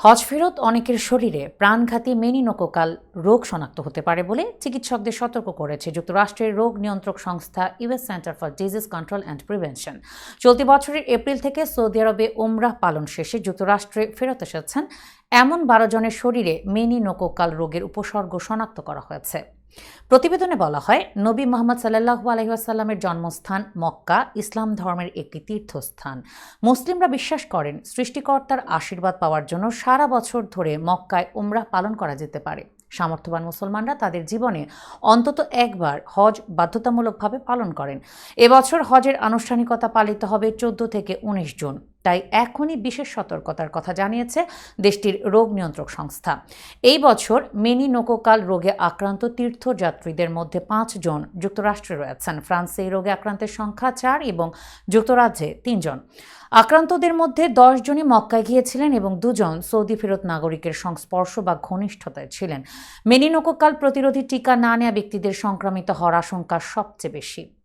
হজ ফেরত অনেকের শরীরে প্রাণঘাতী মেনিনোকোকাল রোগ শনাক্ত হতে পারে বলে চিকিৎসকদের সতর্ক করেছে যুক্তরাষ্ট্রের রোগ নিয়ন্ত্রক সংস্থা US centre for disease control and prevention. চলতি বছরের এপ্রিল থেকে সৌদি আরবে ওমরাহ পালন শেষে যুক্তরাষ্ট্রে ফেরত এসেছেন। এমন বারো জনের শরীরে মেনিনোকোকাল রোগের উপসর্গ শনাক্ত করা হয়েছে। প্রতিবেদনে বলা হয়, নবী মোহাম্মদ সাল্লাহু আলহিহাসাল্লামের জন্মস্থান মক্কা, ইসলাম ধর্মের একটি তীর্থস্থান। মুসলিমরা বিশ্বাস করেন, সৃষ্টিকর্তার আশীর্বাদ পাওয়ার জন্য সারা বছর ধরে মক্কায় উমরাহ পালন করা যেতে পারে। সামর্থ্যবান মুসলমানরা তাদের জীবনে অন্তত একবার হজ বাধ্যতামূলকভাবে পালন করেন। এবছর হজের আনুষ্ঠানিকতা পালিত হবে চোদ্দ থেকে উনিশ জুন। তাই এখনই বিশেষ সতর্কতার কথা জানিয়েছে দেশটির রোগ নিয়ন্ত্রক সংস্থা। এই বছর মেনিনোকোকাল রোগে আক্রান্ত তীর্থযাত্রীদের মধ্যে পাঁচজন যুক্তরাষ্ট্রে রয়েছেন। ফ্রান্সে এই রোগে আক্রান্তের সংখ্যা চার এবং যুক্তরাজ্যে তিনজন আক্রান্তদের মধ্যে দশ জনই মক্কায় গিয়েছিলেন এবং দুজন সৌদি ফেরত নাগরিকের সংস্পর্শ বা ঘনিষ্ঠতায় ছিলেন। মেনিনোকোকাল প্রতিরোধী টিকা না নেওয়া ব্যক্তিদের সংক্রামিত হওয়ার আশঙ্কা সবচেয়ে বেশি।